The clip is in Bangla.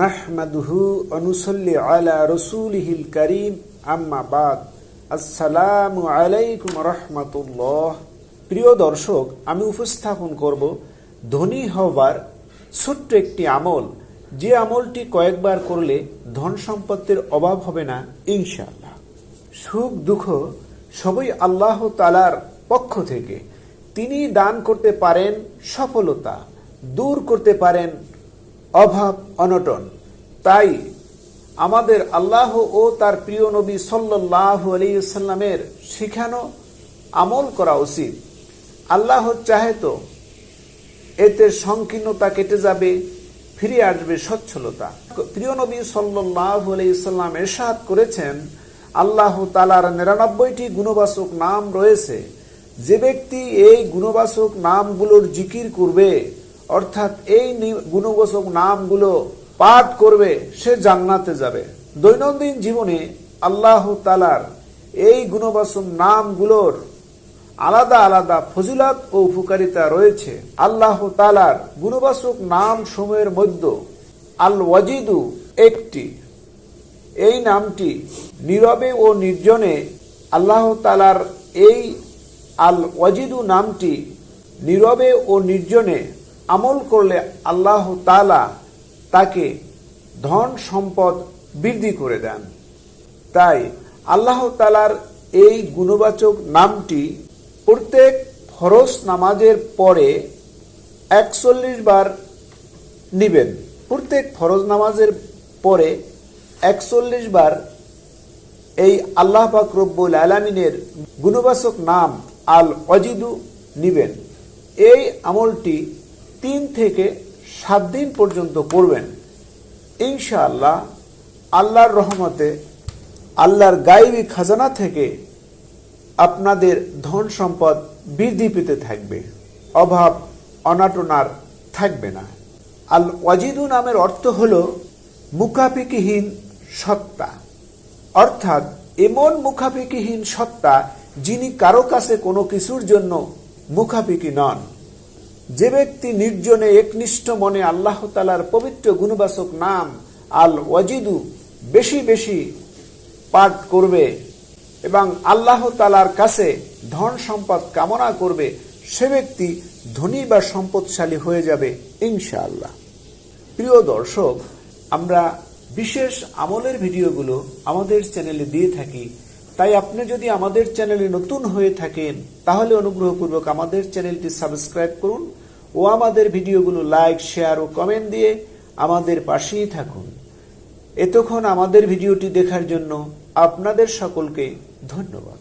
নাহমাদুহু অনুসল্লি আলা রসুলিহিল করিম। আম্মা বাদ। আসসালামু আলাইকুম রহমতুল্লাহ। প্রিয় দর্শক, আমি উপস্থাপন করব ধনী হবার ছোট্ট একটি আমল। যে আমলটি কয়েকবার করলে ধন সম্পত্তির অভাব হবে না, ইনশাআল্লাহ। সুখ দুঃখ সবই আল্লাহ তালার পক্ষ থেকে। তিনি দান করতে পারেন সফলতা, দূর করতে পারেন অভাব অনটন। তাই আমাদের আল্লাহ ও তার প্রিয় নবী সাল্লাহ আলিয়াল্লামের শিখানো, আমল করা উচিত। আল্লাহ চাহে তো এতে সংকীর্ণতা কেটে যাবে, ফিরে আসবে সচ্ছলতা। প্রিয় নবী সাল্লাহ আলাইসাল্লাম এরশাদ করেছেন, আল্লাহ তালার নিরানব্বইটি গুণবাচক নাম রয়েছে। যে ব্যক্তি এই গুণবাচক নামগুলোর জিকির করবে অর্থাৎ এই গুণবাচক নামগুলো পাঠ করবে, সে জান্নাতে যাবে। দৈনন্দিন জীবনে আল্লাহ তালার এই গুণবাচক নামগুলোর আলাদা আলাদা ফজিলাত ও উপকারিতা রয়েছে। আল্লাহ তালার গুণবাসক নাম সময়ের মধ্যে আল ওয়াজিদু একটি। এই নামটি নীরবে ও নির্জনে আল্লাহ তালার এই আল ওয়াজিদু নামটি নীরবে ও নির্জনে আমল করলে আল্লাহ তালা তাকে ধন সম্পদ বৃদ্ধি করে দেন। তাই আল্লাহ তালার এই গুণবাচক নামটি প্রত্যেক ফরজ নামাজের পরে একচল্লিশ বার নিবেন। প্রত্যেক ফরজ নামাজের পরে একচল্লিশ বার এই আল্লাহ পাক রব্বুল আলমিনের গুণবাচক নাম আল অজিদু নিবেন। এই আমলটি তিন থেকে সাত দিন পর্যন্ত করবেন ইনশাআল্লাহ আল্লাহর রহমতে, আল্লাহর গাইবী খাজানা থেকে আপনাদের ধন সম্পদ বৃদ্ধি পেতে থাকবে। অভাব, অনাটনার থাকবে না। আল ওয়াজিদু নামের অর্থ হল মুখাপিকিহীন সত্তা। অর্থাৎ এমন মুখাপিকিহীন সত্তা যিনি কারও কাছে কোনো কিছুর জন্য মুখাপিকি নন। যে ব্যক্তি নির্জনে একনিষ্ঠ মনে আল্লাহ তালার পবিত্র গুণবাচক নাম আল ওয়াজিদু বেশি বেশি পাঠ করবে এবং আল্লাহ তালার কাছে ধন সম্পদ কামনা করবে, সে ব্যক্তি ধনী বা সম্পদশালী হয়ে যাবে ইনশাআল্লাহ। প্রিয় দর্শক, আমরা বিশেষ আমলের ভিডিওগুলো আমাদের চ্যানেলে দিয়ে থাকি তাই আপনি যদি আমাদের চ্যানেলে নতুন হয়ে থাকেন, তাহলে অনুগ্রহপূর্বক আমাদের চ্যানেলটি সাবস্ক্রাইব করুন ও আমাদের ভিডিওগুলো লাইক, শেয়ার ও কমেন্ট দিয়ে আমাদের পাশেই থাকুন। এতক্ষণ আমাদের ভিডিওটি দেখার জন্য আপনাদের সকলকে ধন্যবাদ।